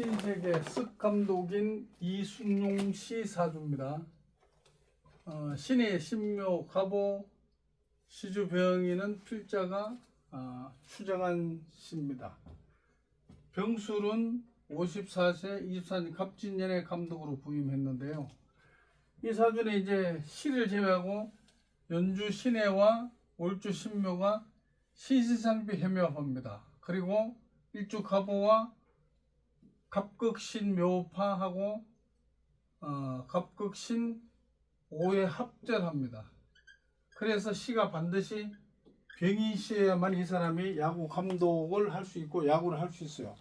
신세계 습 감독인 이순용 씨 사주입니다. 어, 신의 신묘 가보 시주 병인은 필자가 아, 추정한 씨입니다. 병술은 54세 24년 갑진년의 감독으로 부임했는데요. 이 사주는 이제 시를 제외하고 연주 신해와 올주 신묘가 시시상비 해묘합니다. 그리고 일주 가보와 갑극신 묘파하고 어, 갑극신 오에 합절합니다. 그래서 시가 반드시 병인시에야만 이 사람이 야구 감독을 할 수 있고 야구를 할 수 있어요.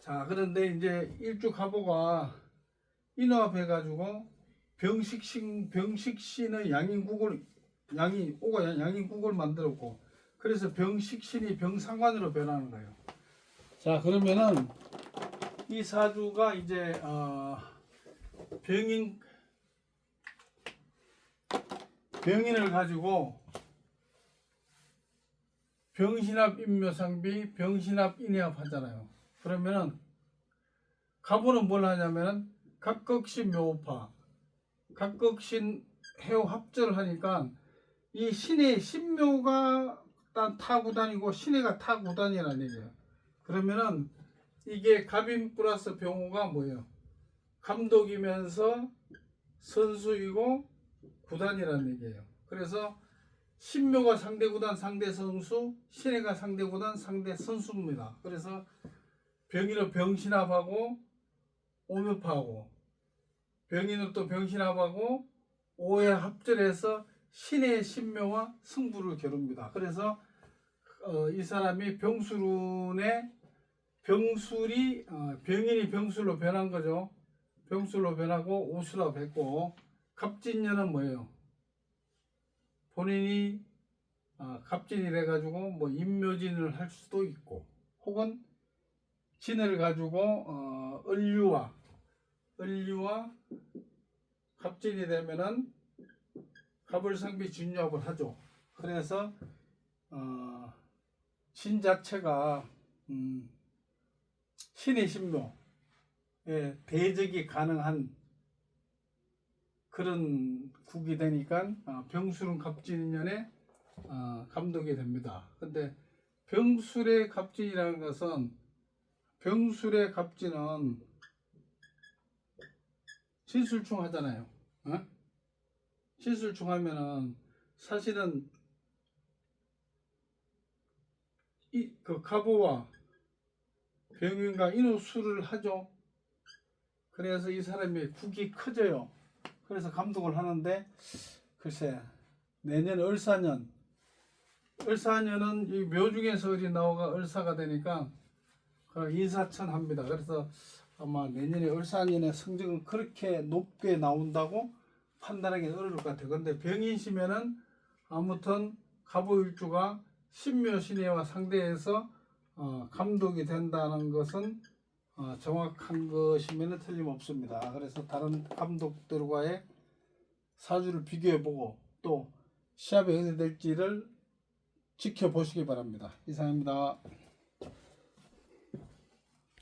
자 그런데 이제 일주 가보가 인화해가지고 병식신 병식신의 양인국을 양이 오가 양인국을 만들었고 그래서 병식신이 병상관으로 변하는 거예요. 자 그러면은 이 사주가 이제 어, 병인 병인을 가지고 병신합 인묘상비 병신합 인해합 하잖아요. 그러면은 가보는 뭘 하냐면은 각극신 묘파 각극신 해오 합절을 하니까 이 신의 신묘가 딴 타구단이고 신해가 타구단이라는 얘기예요. 그러면은 이게 갑인 플러스 병호가 뭐예요? 감독이면서 선수이고 구단이라는 얘기예요. 그래서 신묘가 상대 구단 상대 선수, 신해가 상대 구단 상대 선수입니다. 그래서 병인은 병신합하고 오묘파하고 병인은 또 병신합하고 오해 합절해서 신의 신묘와 승부를 겨룹니다. 그래서 어, 이 사람이 병술운의 병술이 어, 병인이 병술로 변한 거죠. 병술로 변하고 오수라 됐고 갑진년은 뭐예요? 본인이 어, 갑진이 돼가지고 뭐 인묘진을 할 수도 있고 혹은 진을 가지고 어, 을류와 을류와 갑진이 되면은 갑을 상비 진유합을 하죠. 그래서 어, 신 자체가 음, 신의 신묘 예, 대적이 가능한 그런 국이 되니까 어, 병술은 갑진년에 어, 감독이 됩니다. 근데 병술의 갑진이라는 것은 병술의 갑진은 신술충 하잖아요. 어? 신술충 하면은 사실은 이 그 가보와 병인과 인호수를 하죠. 그래서 이 사람이 국이 커져요. 그래서 감독을 하는데 글쎄 내년 을사년 을사년은 이 묘중에서 을이 나오가 을사가 되니까 그 인사천 합니다. 그래서 아마 내년에 을사년의 성적은 그렇게 높게 나온다고 판단하기 어려울 것 같아요. 근데 병인시면은 아무튼 가보일주가 신묘신예와 상대해서 어, 감독이 된다는 것은 어, 정확한 것이면 틀림없습니다. 그래서 다른 감독들과의 사주를 비교해보고 또 시합에 어떻게 될지를 지켜보시기 바랍니다. 이상입니다.